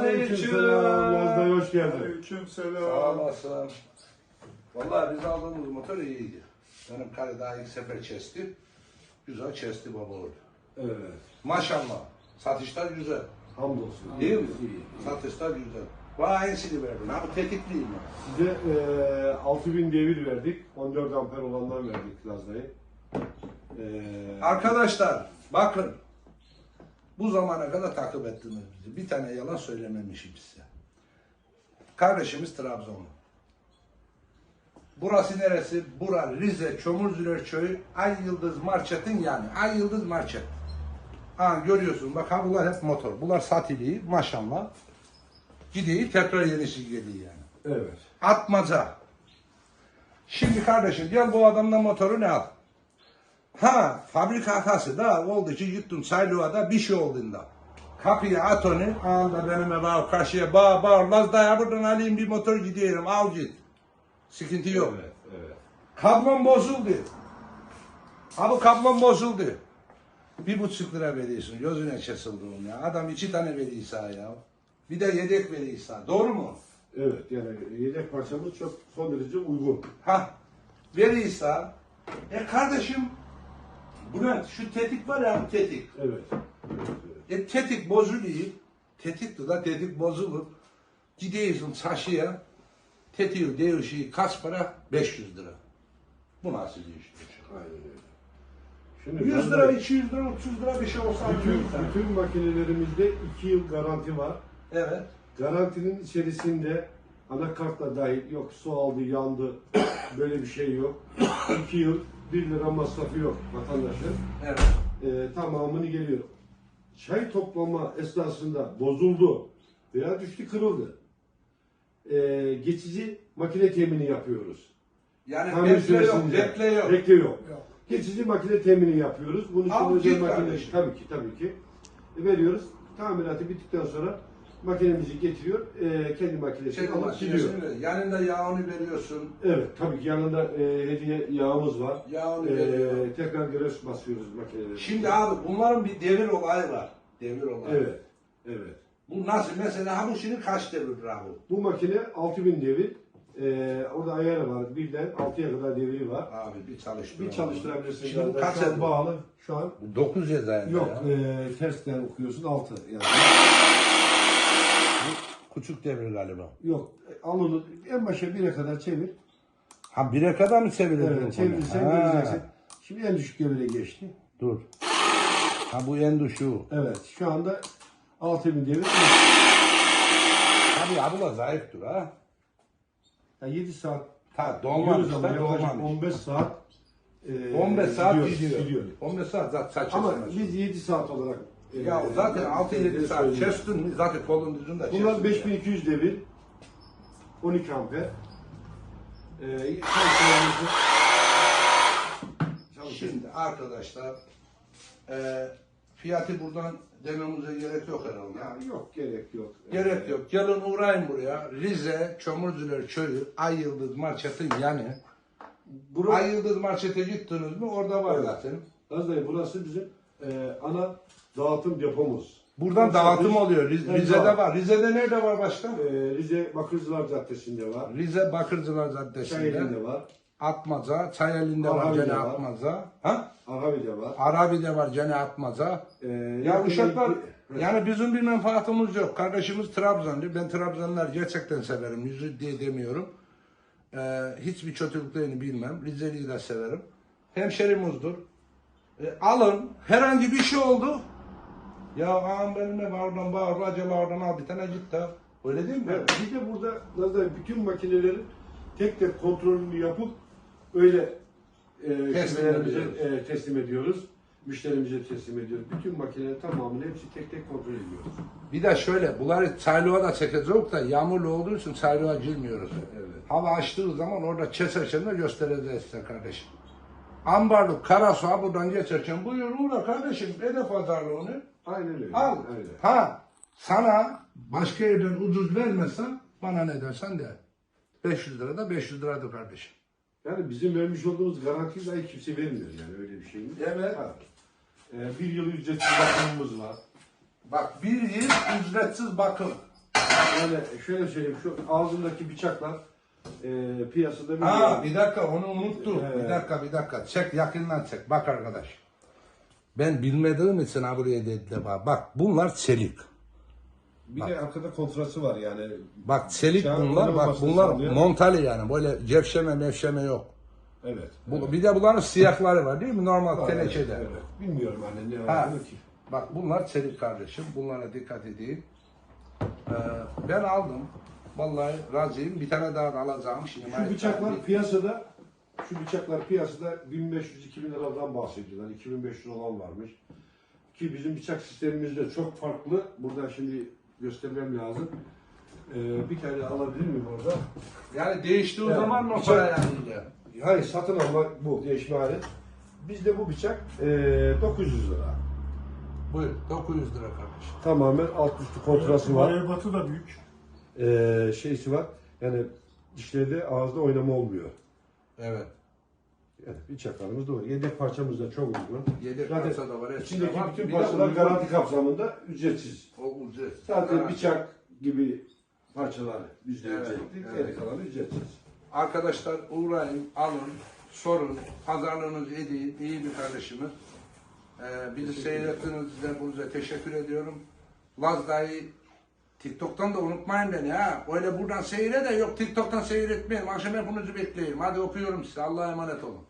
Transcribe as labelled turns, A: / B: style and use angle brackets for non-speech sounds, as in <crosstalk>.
A: Aleykümselam. Yazday hoş geldin.
B: Aleyküm
C: Sağ
B: selam.
C: olasın. Vallahi biz aldığımız motor iyiydi. Benim karı daha ilk sefer çesti. Güzel çesti baba oldu.
A: Evet.
C: Maşallah. Satışlar güzel.
A: Hamdolsun.
C: Değil mi?
A: İyi.
C: Satışlar güzel. Vay ensini verdin. Ha bu tetikliyim ben.
A: Size e, 6000 devir verdik. 14 amper olandan verdik Lazda'yı. E,
C: Arkadaşlar bakın. Bu zamana kadar takip ettiniz bizi. Bir tane yalan söylememişim size. Kardeşimiz Trabzonlu. Burası neresi? Bura Rize Çomuzluler Köyü Ay Yıldız Market'in yani. Ay Yıldız Market. Ha görüyorsun bak ha bunlar hep motor. Bunlar satiliği maşallah. Gidiyor tekrar yenisi geliyor yani.
A: evet.
C: Atmaca. Şimdi kardeşim gel bu adamdan motoru ne al? Ha fabrika hatası da oldu ki gittim Saylıva'da bir şey olduğunda. Kapıya at onu, anda benim eve al karşıya bağ bağır, Laz daya buradan alayım bir motor gidiyorum, al git. Sıkıntı yok.
A: Evet. Evet.
C: Kablon bozuldu. Abi kablon bozuldu. Bir buçuk lira veriyorsun, gözüne kesildi onun ya. Adam iki tane veriyor sana ya. Bir de yedek veriyor sana, doğru mu?
A: Evet. Yani yedek parçamız çok son derece uygun.
C: Ha verirse e kardeşim Bülent şu tetik var ya tetik.
A: Evet.
C: E tetik bozuluyor. Tetik de tetik bozulur. Gidiyorsun çarşıya. Tetiği değişiyor kaç para? 500 lira. Bu nasıl iş?
A: Aynen öyle. Şimdi
C: 100
A: Lazda-
C: lira, 200 lira, 300 lira bir şey olsa
A: bütün, bütün makinelerimizde 2 yıl garanti var.
C: Evet.
A: Garantinin içerisinde anakartla dahil yok su aldı yandı <coughs> böyle bir şey yok. 2 yıl 1 lira masrafı yok vatandaşın.
C: Evet.
A: Ee, tamamını geliyor. Çay toplama esnasında bozuldu veya düştü kırıldı. Ee, geçici makine temini yapıyoruz.
C: Yani
A: Tamir
C: bekle yok,
A: süresince.
C: bekle yok.
A: Bekle yok.
C: Yok.
A: Geçici makine temini yapıyoruz. Bunun için
C: Al
A: özel
C: git
A: makine
C: kardeşim.
A: tabii ki tabii ki E, veriyoruz. Tamiratı bittikten sonra makinemizi getiriyor. e, kendi makinesini
C: Şey,
A: alıp gidiyor.
C: makinesini, yanında yağını veriyorsun.
A: Evet tabii ki yanında e, hediye yağımız var.
C: Yağını
A: E,
C: veriyor.
A: tekrar gres basıyoruz makineleri.
C: Şimdi abi bunların bir devir olayı var. Devir olayı.
A: Evet. Evet.
C: Bu nasıl? Mesela ha bu şimdi kaç devirdir abi?
A: Bu makine 6000 devir. E, orada ayarı var. Birden 6'ya kadar devri var.
C: Abi bir çalıştır.
A: Bir çalıştırabilirsin.
C: Şimdi bu kaç
A: Şu an
C: devir?
A: bağlı. Şu an
C: 9 yazar.
A: yok. E, tersten okuyorsun 6 yani. <laughs>
C: Küçük devir galiba.
A: Yok. Al onu en başa 1'e kadar çevir.
C: Ha bire kadar mı çevirilir
A: Evet, çevirirsen göreceksin. Şimdi en düşük devire geçti.
C: Dur. Ha bu en düşüğü.
A: Evet. Şu anda 6000 devir.
C: Tabii abi da zayıftır ha.
A: Yani 7 saat
C: Ta dolmamış
A: ama
C: da
A: yaklaşık
C: dolmamış.
A: 15 saat e,
C: 15 saat gidiyor.
A: gidiyoruz.
C: 15 saat zaten saç
A: Ama biz 7 saat olarak
C: Ya zaten 6-7 saat mi zaten kolun ucunda
A: Bunlar
C: kestin ya.
A: 5200 devir. 12 amper. Ee.
C: Şimdi arkadaşlar e, fiyatı buradan dememize gerek yok herhalde.
A: Ya yok gerek yok.
C: Gerek yok. Gelin uğrayın buraya. Rize Çomurcular Köyü Ay Yıldız Market'in yanı.
A: Burası,
C: Ay Yıldız Market'e gittiniz mi orada var
A: Evet.
C: zaten.
A: Azdayı, burası bizim e, ana dağıtım depomuz.
C: Buradan
A: Yoksa
C: dağıtım
A: biz-
C: oluyor. Riz-
A: Evet,
C: Rize'de
A: var.
C: var. Rize'de nerede var başka?
A: E, Rize Bakırcılar Caddesi'nde var.
C: Rize Bakırcılar Caddesi'nde.
A: Çayeli'nde var.
C: Atmaca. Çayeli'nde var
A: Arabi'de
C: gene
A: var.
C: Atmaca. Ha?
A: Arabi'de var.
C: Arabi'de var gene Atmaca.
A: E,
C: Ya
A: yakın-
C: uşaklar yani bizim bir menfaatımız yok. Kardeşimiz Trabzonlu. Ben Trabzonlar gerçekten severim. Yüzü diye demiyorum. Ee, hiçbir kötülüklerini bilmem. Rize'liyi de severim. Hemşerimizdir. E, alın. Herhangi bir şey oldu. Ya ağam benim ne var oradan bağır. Acaba oradan al bir tane git de. Öyle değil mi?
A: Evet, bir de burada Nazlı bütün makinelerin tek tek kontrolünü yapıp öyle e,
C: Teslim ediyoruz.
A: e, teslim ediyoruz. Müşterimize teslim ediyoruz. Bütün makinelerin tamamını hepsi tek tek kontrol ediyoruz.
C: Bir de şöyle, bunları çaylığa da çekeceğiz da yağmurlu olduğu için çaylığa girmiyoruz.
A: Evet.
C: Hava açtığı zaman orada keserken de göstereceğiz size kardeşim. Ambarlık, Karasuğa buradan geçerken buyur uğra kardeşim, hedef pazarlığını
A: Aynen öyle.
C: al.
A: Öyle.
C: Ha, sana başka yerden ucuz vermezsen bana ne dersen de. 500 lira da 500 liradır kardeşim.
A: Yani bizim vermiş olduğumuz garantiyi dahi kimse vermiyor yani öyle bir şey mi?
C: Evet.
A: Ha. E, bir yıl ücretsiz bakımımız var.
C: Bak bir yıl ücretsiz bakım.
A: Yani şöyle söyleyeyim şu ağzındaki bıçaklar e, piyasada bir
C: Aa bir dakika onu unuttum.
A: Evet.
C: Bir dakika bir dakika. Çek yakından çek. Bak arkadaş. Ben bilmediğim için ha buraya dediler bak. Bak bunlar çelik.
A: bir de arkada kontrası var yani.
C: Bak çelik bunlar. Bak bunlar
A: sağlıyor.
C: montali yani. Böyle cevşeme mevşeme yok.
A: Evet.
C: Bu, Bir de bunların siyahları var değil mi? Normal
A: Var,
C: tenekede.
A: evet. Bilmiyorum hani ne
C: Ha.
A: olduğunu ki.
C: Bak bunlar çelik kardeşim. Bunlara dikkat edin. Ee, ben aldım. Vallahi razıyım. Bir tane daha da alacağım. Şimdi
A: Şu bıçaklar piyasada şu bıçaklar piyasada 1500-2000 liradan bahsediyorlar. 2500 olan varmış. Ki bizim bıçak sistemimiz de çok farklı. Burada şimdi göstermem lazım. Ee, bir tane alabilir miyim orada?
C: yani değiştiği
A: Evet,
C: zaman mı
A: bıçak-
C: para yani?
A: Hayır satın alma bu değişme hali. Bizde bu bıçak ee, 900 lira.
C: Buyur. 900 lira kardeşim.
A: Tamamen alt üstü kontrası var.
B: Varibatı da büyük.
A: Ee, şeysi var. Yani dişlerde ağızda oynama olmuyor.
C: Evet.
A: Yani bıçaklarımız da var. Yedek parçamız da çok uygun.
C: Yedek
A: Zaten
C: parça da var, hepsi
A: İçindeki
C: de var.
A: bütün
C: Bir de
A: parçalar
C: uygun.
A: garanti kapsamında ücretsiz.
C: O ücret.
A: Sadece
C: Garanti.
A: bıçak gibi parçalar bizde
C: Evet,
A: ücretli.
C: evet.
A: Geri kalanı ücretsiz.
C: Arkadaşlar uğrayın, alın, sorun, pazarlığınızı edin. İyi bir kardeşimiz. Ee, bizi seyrettiğiniz için hepinize teşekkür ediyorum. Laz dahi TikTok'tan da unutmayın beni ha. Öyle buradan seyre de yok TikTok'tan seyretmeyin. Akşam hepinizi bekleyin. Hadi öpüyorum sizi. Allah'a emanet olun.